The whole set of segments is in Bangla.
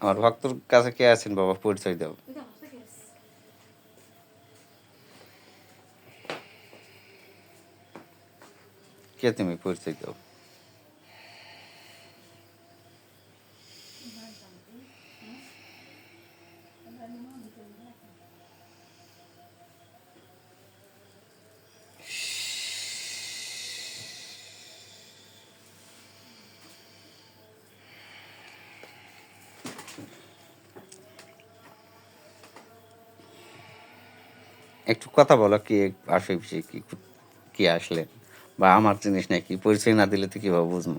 আমার ভক্তর কাছে কে আছেন বাবা? পরিচয় দাও। কে তুমি? পরিচয় দাও। একটু কথা বলো, কি আসে বিষয়ে কি কি আসলে? বা আমার জিনিস নাকি পরিচয় না দিলে তো কীভাবে বুঝব?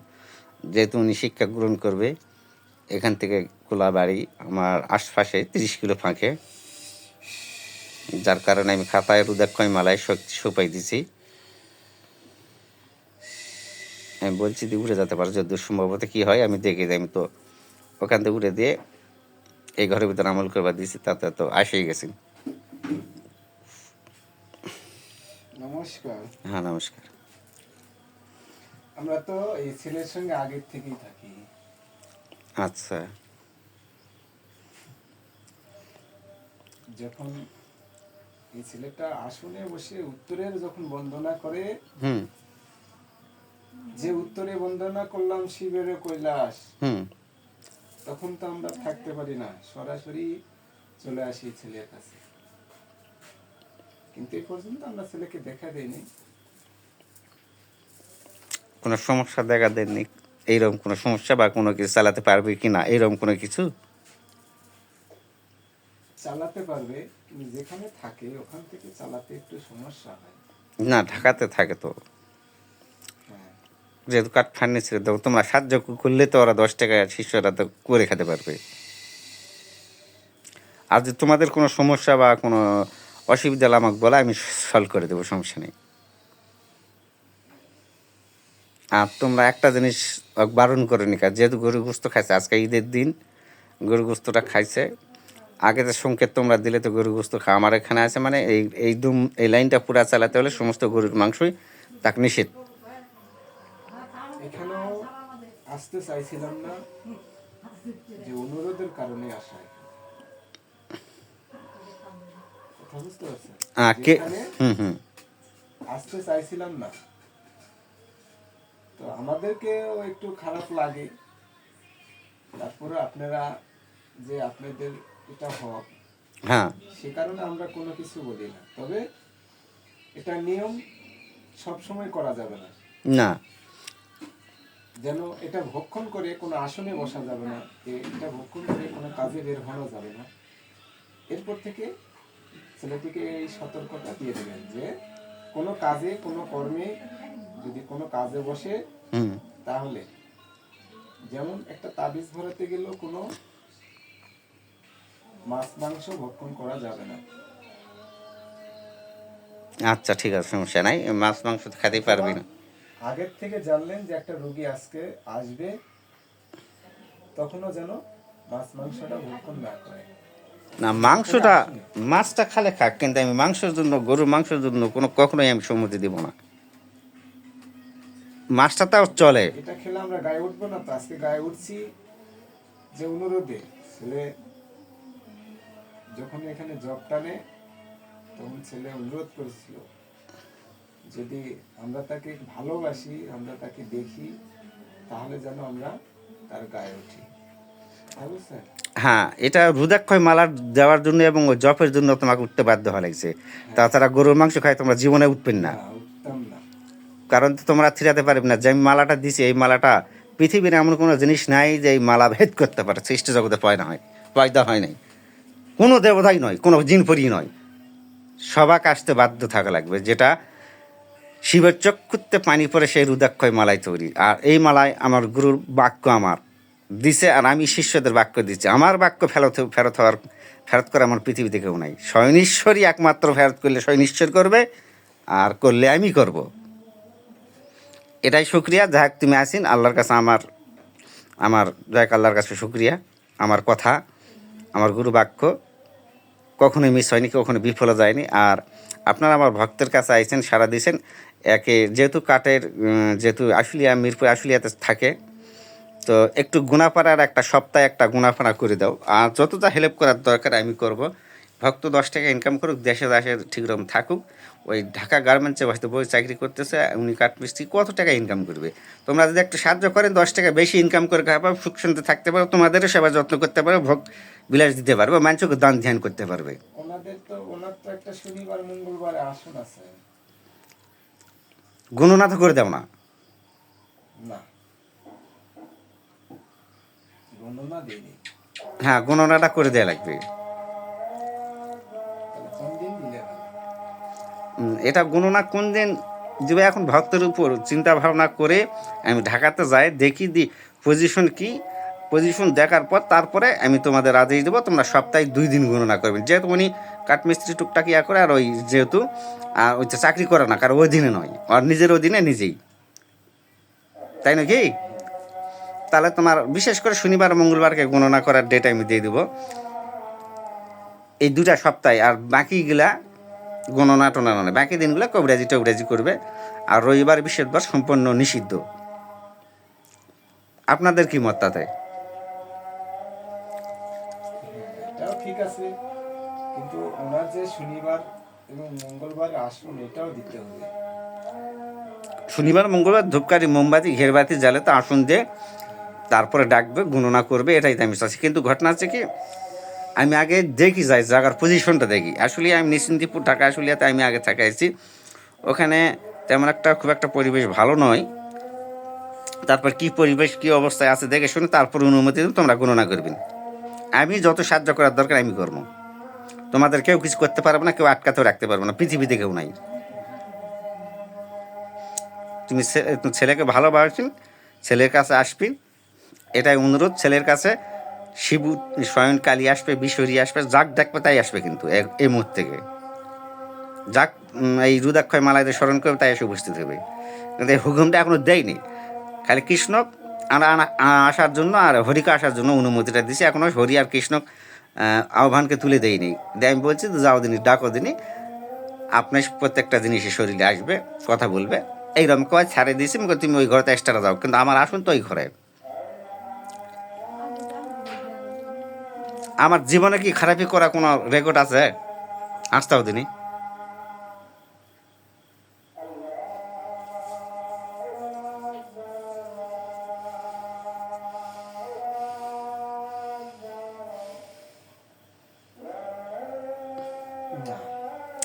যেহেতু উনি শিক্ষা গ্রহণ করবে, এখান থেকে খোলা বাড়ি আমার আশপাশে তিরিশ কিলো ফাঁকে। যার কারণে আমি খাতায় রুদাক্ষয় মালায় শক্তি সোপাই দিছি। আমি বলছি যে উড়ে যেতে পারে যদি সম্ভবত কী হয়, আমি দেখে যাই, আমি তো ওখান থেকে উড়ে দিয়ে এই ঘরের ভিতরে আমল করবার দিয়েছি তাতে তো আসেই গেছি। নমস্কার। হ্যাঁ নমস্কার। আমরা তো এই ছেলের সঙ্গে আগের থেকেই থাকি। আচ্ছা। যখন এই ছেলেটা আসনে বসে উত্তরের যখন বন্দনা করে হুম। যে উত্তরে বন্দনা করলাম শিবের কৈলাস। হুম। তখন তো আমরা থাকতে পারি না। সরাসরি চলে আসি ছেলের কাছে। কিন্তু এই পর্যন্ত আমরা ছেলেকে দেখা দেয়নি কোনো সমস্যা দেখা দেয়নি এইরকম কোনো সমস্যা বা কোনো কিছু চালাতে পারবে কি না? এইরকম কোনো কিছু? চালাতে পারবে যেখানে থাকে ওখান থেকে চালাতে একটু সমস্যা হয়। না ঢাকাতে থাকে তো। হ্যাঁ। যেহেতু কাঠ ফার্নিচার দাও তোমরা সাহায্য করলে তো ওরা দশ টাকা শিষ্যরা তো করে খেতে পারবে। আর যদি তোমাদের কোনো সমস্যা বা কোনো অসুবিধা হলে আমাকে বলে, আমি সলভ করে দেবো, সমস্যা নেই। আর তোমরা একটা জিনিস বারণ করে নিকা যেহেতু গরু গোস্ত খাইছে, আজকে ঈদের দিন গরু গোস্তটা খাইছে, আগে তো সংকেত তোমরা দিলে তো গরু গোস্ত খা আমার এখানে আছে মানে এই এই দুম, এই লাইনটা পুরা চালাতে হলে সমস্ত গরুর মাংসই তাক নিষেধ। এখানেও আসতে চাইছিলাম না, যে অনুরোধের কারণে আসা এখানে। কথা বুঝতে পারছেন আহ, কে হুম হুম। আসতে চাইছিলাম না। তো আমাদেরকেও একটু খারাপ লাগে। তারপরে আপনারা যে আপনাদের এটা হক হ্যাঁ। সে কারণে আমরা কোনো কিছু বলি না। তবে এটা নিয়ম সব সময় করা যাবে না। না। যেন এটা ভক্ষণ করে কোনো আসনে বসা যাবে না এটা ভক্ষণ করে কোনো কাজে বের হওয়া যাবে না। এরপর থেকে ছেলেটিকে এই সতর্কতা দিয়ে দেবেন যে কোনো কাজে কোনো কর্মে যদি কোনো কাজে বসে তাহলে যেমন একটা তাবিজ ভরাতে গেলেও কোনো মাছ মাংস ভক্ষণ করা যাবে না। আচ্ছা ঠিক আছে সমস্যা নাই। মাছ মাংস তো খেতেই পারবি না। আগের থেকে জানলেন যে একটা রোগী আজকে আসবে তখনও যেন মাছ মাংসটা ভক্ষণ না করে। না, মাংসটা, মাছটা খালে খাক, কিন্তু আমি মাংসের জন্য, গরুর মাংসের জন্য কোনো কখনোই আমি সম্মতি দিব না। মাছটা তাও চলে। এটা খেলে আমরা গায়ে উঠবো না, তো আজকে গায়ে উঠছি যে অনুরোধে। ছেলে যখন এখানে জব টানে, তখন ছেলে অনুরোধ করেছিল, যদি আমরা তাকে ভালোবাসি, আমরা তাকে দেখি, তাহলে যেন আমরা তার গায়ে উঠি। হ্যাঁ এটা রুদাক্ষয় মালা দেওয়ার জন্য এবং ওই জপের জন্য তোমাকে উঠতে বাধ্য হওয়া লাগছে। তাছাড়া গরুর মাংস খাই তোমরা জীবনে উঠবেন না। কারণ তো তোমরা থিরাতে পারবে না। যে আমি মালাটা দিছি এই মালাটা পৃথিবীর এমন কোনো জিনিস নাই যে এই মালা ভেদ করতে পারে। সৃষ্টি জগতে পয়দা হয় পয়দা হয় নাই। কোনো দেবতাই নয় কোনো জিনপরি নয়। সবাক আসতে বাধ্য থাকা লাগবে যেটা শিবের চক্ষুতে পানি পড়ে সেই রুদাক্ষয় মালায় তৈরি। আর এই মালায় আমার গুরুর বাক্য আমার। দিছে আর আমি শিষ্যদের বাক্য দিচ্ছি। আমার বাক্য ফেরত ফেরত হওয়ার ফেরত করে আমার পৃথিবীতে কেউ নাই। স্বয়নিশ্বরই একমাত্র ফেরত করলে স্বয়নিশ্বর করবে আর করলে আমি করব। এটাই শুক্রিয়া। যাক তুমি আসিন আল্লাহর কাছে আমার আমার যাক আল্লাহর কাছে শুক্রিয়া। আমার কথা আমার গুরু বাক্য কখনোই মিস হয়নি কখনো বিফলে যায়নি। আর আপনারা আমার ভক্তের কাছে আইছেন সারা দিয়েছেন। একে যেহেতু উম, যেহেতু আশুলিয়া মিরপুর আশুলিয়াতে থাকে তো একটু গুণাপাড়ার একটা সপ্তাহে একটা গুণাপাড়া করে দাও। আর যতটা হেল্প করার দরকার আমি করব। ভক্ত দশ টাকা ইনকাম করুক দেশে দেশে ঠিকরকম থাকুক। ওই ঢাকা গার্মেন্টসে বসতে বই চাকরি করতেছে উনি কাঠমিস্ত্রি কত টাকা ইনকাম করবে? তোমরা যদি একটু সাহায্য করেন দশ টাকা বেশি ইনকাম করে খাওয়া সুখ শান্তি থাকতে পারো তোমাদেরও সেবা যত্ন করতে পারো ভোগ বিলাস দিতে পারবে মানুষকে দান ধ্যান করতে পারবে। ওনাদের তো ওনার তো একটা শনিবার মঙ্গলবারে আসন আছে। গণনা তো করে দাও না না গণনা দিইনি হ্যাঁ গণনাটা করে দেওয়া লাগবে। এটা গণনা কোন দিন? দিবে এখন ভক্তের উপর চিন্তা ভাবনা করে আমি ঢাকাতে যাই দেখি দি পজিশন কি। পজিশন দেখার পর তারপরে আমি তোমাদের আদেশ দেবো তোমরা সপ্তাহে দুই দিন গণনা করবে। যেহেতু উনি কাঠমিস্ত্রি টুকটাক ইয়া করে আর ওই যেহেতু আর ওই চাকরি করে না কারণ অধীনে নয়। আর নিজের অধীনে নিজেই। তাই নাকি? তাহলে তোমার বিশেষ করে শনিবার মঙ্গলবারকে গণনা করার ডেট আমি দিয়ে দেবো। এই দুটা সপ্তাহে আর বাকিগুলা গণনা টনা নয়। বাকি দিনগুলো কবিরাজি টবিরাজি করবে আর রবিবার বৃহস্পতিবার সম্পূর্ণ নিষিদ্ধ। আপনাদের কি মত তাতে? ঠিক আছে কিন্তু ওনার যে শনিবার এবং মঙ্গলবার আসন এটাও দিতে হবে। শনিবার মঙ্গলবার ধূপকাঠি মোমবাতি ঘেরবাতি জ্বালে তো আসুন দিয়ে তারপরে ডাকবে, গণনা করবে, এটাই তো আমি চাচ্ছি কিন্তু ঘটনা হচ্ছে কি, আমি আগে দেখি যাই, জায়গার পজিশনটা দেখি। আসলে আমি নিশ্চিন্তিপুর ঢাকা আসলিয়াতে আমি আগে থাকাইছি ওখানে তেমন একটা খুব একটা পরিবেশ ভালো নয়। তারপর কি পরিবেশ, কি অবস্থায় আছে দেখে শুনে তারপর অনুমতি দিন তোমরা গণনা করবেন আমি যত সাহায্য করার দরকার, আমি করব। তোমাদের কেউ কিছু করতে পারবে না, কেউ আটকাতেও রাখতে পারবে না, পৃথিবীতে কেউ নাই। তুমি ছেলেকে ভালোবাসবেন ছেলের কাছে আসবি এটাই অনুরোধ ছেলের কাছে। শিবু স্বয়ং কালী আসবে, বিশ্বরী আসবে, যাক দেখবে তাই আসবে কিন্তু এই মুহূর্ত থেকে যাক এই রুদাক্ষয় মালাইদের স্মরণ করবে, তাই এসে উপস্থিত হবে। কিন্তু এই হুকুমটা এখনও দেয়নি। খালি কৃষ্ণ আনা- আসার জন্য আর হরিকে আসার জন্য অনুমতিটা দিছে এখনও হরি আর কৃষ্ণ আহ্বানকে তুলে দেয়নি। দিয়ে আমি বলছি, যাও দিনই ডাকো দিনই আপনি প্রত্যেকটা জিনিসের শরীরে আসবে, কথা বলবে। এইরকম কয় ছাড়ে দিয়েছি। তুমি ওই ঘরে এক্সট্রা যাও কিন্তু আমার আসুন তো ওই ঘরে। আমার জীবনে কি খারাপি করা কোনো রেকর্ড আছে? আসতাও দিনই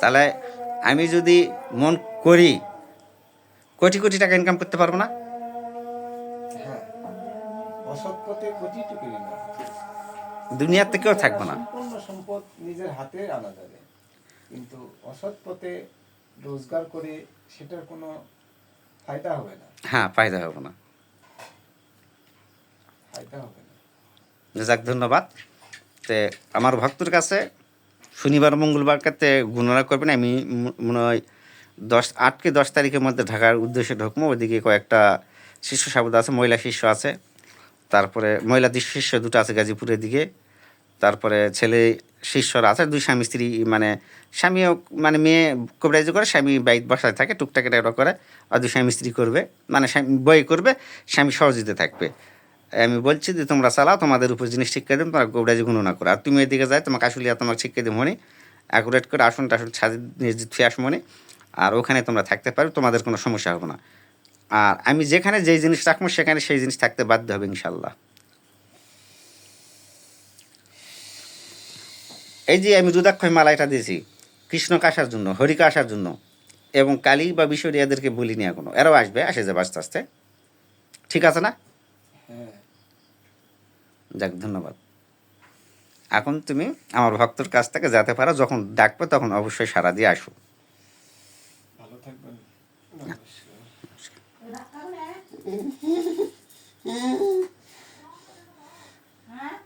তাহলে আমি যদি মন করি, কোটি কোটি টাকা ইনকাম করতে পারব না? হ্যাঁ। দুনিয়ার থেকেও থাকব না। সম্পূর্ণ সম্পদ নিজের হাতে আনা যাবে। কিন্তু অসৎ পথে রোজগার করে সেটার কোনো ফায়দা হবে না। হ্যাঁ ফায়দা হবে না। ফায়দা হবে না। যাক ধন্যবাদ। তে আমার ভক্তর কাছে শনিবার মঙ্গলবার কাতে গণনা করবেন। আমি মনে হয় দশ আটকে দশ তারিখের মধ্যে ঢাকার উদ্দেশ্যে ঢুকবো। ওইদিকে কয়েকটা শিষ্য সাবুদ আছে মহিলা শিষ্য আছে। তারপরে মহিলা শিষ্য দুটো আছে গাজীপুরের দিকে। তারপরে ছেলে, শিষ্যরা আছে, দুই স্বামী, স্ত্রী মানে স্বামীও মানে মেয়ে কবিরাজি করে, স্বামী বাইক বাসায় থাকে, টুকটাক এটা ওটা করে, আর দুই স্বামী, স্ত্রী করবে মানে স্বামী, বই করবে, স্বামী সহযোগিতা থাকবে। আমি বলছি যে, তোমরা চালাও, তোমাদের উপর জিনিস শিক্ষা দিন, তোমরা গোবরাজি গণনা করো। আর তুমি এদিকে যাই তোমাকে আসলিয়া তোমাকে শিক্ষা দিব মনে। অ্যাকুরেট করে আসন, টাসন নিয়ে ফিরে আস মনে। আর ওখানে তোমরা থাকতে পারো, তোমাদের কোনো সমস্যা হবে না। আর আমি যেখানে যেই জিনিস রাখব, সেখানে সেই জিনিস থাকতে বাধ্য হবে ইনশাল্লাহ এই যে আমি রুদাক্ষয় মালাটা দিয়েছি কৃষ্ণকে আসার জন্য হরিকা আসার জন্য এবং কালী বা বিশ্বরী এদেরকে বলিনি এখনও। এরাও আসবে আসে যাবে আস্তে আস্তে। ঠিক আছে না? হ্যাঁ। যাক ধন্যবাদ। এখন তুমি আমার ভক্তর কাছ থেকে যাতে পারো যখন ডাকবে তখন অবশ্যই সারা দিয়ে আসো। ভালো থাকবেন। হ্যাঁ?